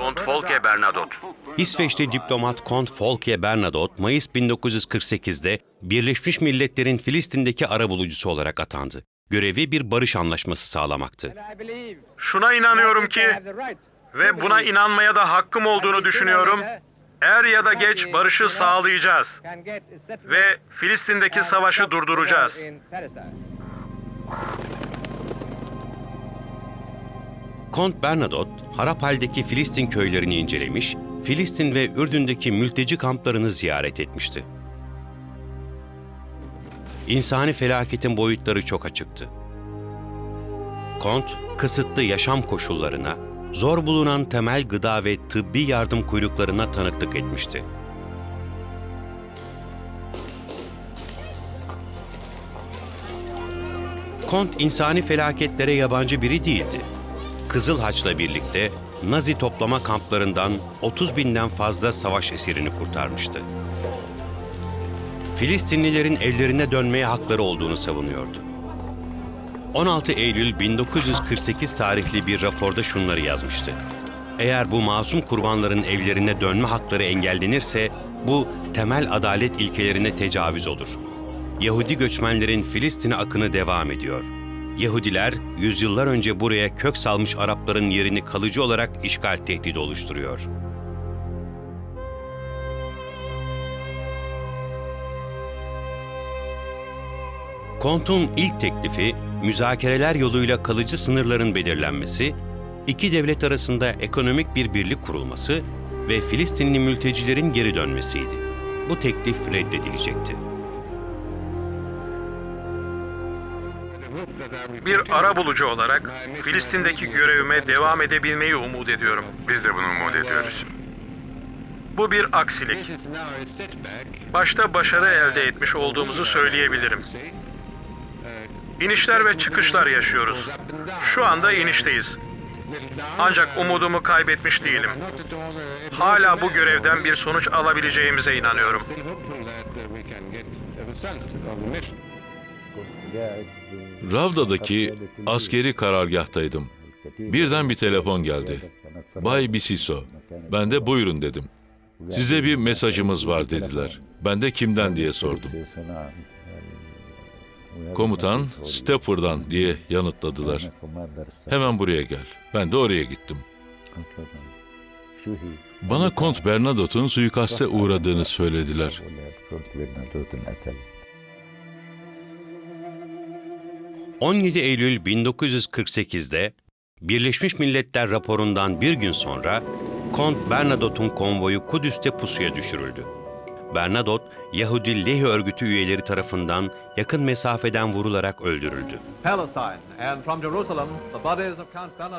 Kont Folke Bernadotte. İsveçli diplomat Kont Folke Bernadotte, Mayıs 1948'de Birleşmiş Milletler'in Filistin'deki arabulucusu olarak atandı. Görevi bir barış anlaşması sağlamaktı. Şuna inanıyorum ki ve buna inanmaya da hakkım olduğunu düşünüyorum. Er ya da geç barışı sağlayacağız ve Filistin'deki savaşı durduracağız. Kont Bernadotte, harap haldeki Filistin köylerini incelemiş, Filistin ve Ürdün'deki mülteci kamplarını ziyaret etmişti. İnsani felaketin boyutları çok açıktı. Kont, kısıtlı yaşam koşullarına, zor bulunan temel gıda ve tıbbi yardım kuyruklarına tanıklık etmişti. Kont insani felaketlere yabancı biri değildi. Kızıl Haç'la birlikte Nazi toplama kamplarından 30 binden fazla savaş esirini kurtarmıştı. Filistinlilerin evlerine dönmeye hakları olduğunu savunuyordu. 16 Eylül 1948 tarihli bir raporda şunları yazmıştı. Eğer bu masum kurbanların evlerine dönme hakları engellenirse bu temel adalet ilkelerine tecavüz olur. Yahudi göçmenlerin Filistin'e akını devam ediyor. Yahudiler yüzyıllar önce buraya kök salmış Arapların yerini kalıcı olarak işgal tehdidi oluşturuyor. Kont'un ilk teklifi müzakereler yoluyla kalıcı sınırların belirlenmesi, iki devlet arasında ekonomik bir birlik kurulması ve Filistinli mültecilerin geri dönmesiydi. Bu teklif reddedilecekti. Bir ara bulucu olarak Filistin'deki görevime devam edebilmeyi umut ediyorum. Biz de bunu umut ediyoruz. Bu bir aksilik. Başta başarı elde etmiş olduğumuzu söyleyebilirim. İnişler ve çıkışlar yaşıyoruz. Şu anda inişteyiz. Ancak umudumu kaybetmiş değilim. Hala bu görevden bir sonuç alabileceğimize inanıyorum. Ravda'daki askeri karargahtaydım. Birden bir telefon geldi. Bay Bisiso. Ben de buyurun dedim. Size bir mesajımız var dediler. Ben de kimden diye sordum. Komutan Stepford'dan diye yanıtladılar. Hemen buraya gel. Ben de oraya gittim. Bana Kont Bernadotte'un suikaste uğradığını söylediler. 17 Eylül 1948'de Birleşmiş Milletler raporundan bir gün sonra Kont Bernadotte'un konvoyu Kudüs'te pusuya düşürüldü. Bernadotte, Yahudi Lehi örgütü üyeleri tarafından yakın mesafeden vurularak öldürüldü.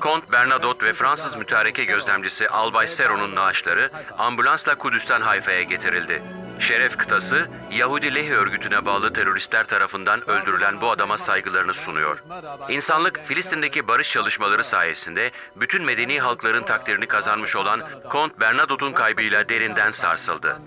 Kont Bernadotte ve Fransız mütareke gözlemcisi Albay Seron'un naaşları ambulansla Kudüs'ten Hayfa'ya getirildi. Şeref kıtası, Yahudi Lehi örgütüne bağlı teröristler tarafından öldürülen bu adama saygılarını sunuyor. İnsanlık, Filistin'deki barış çalışmaları sayesinde bütün medeni halkların takdirini kazanmış olan Kont Bernadotte'un kaybıyla derinden sarsıldı.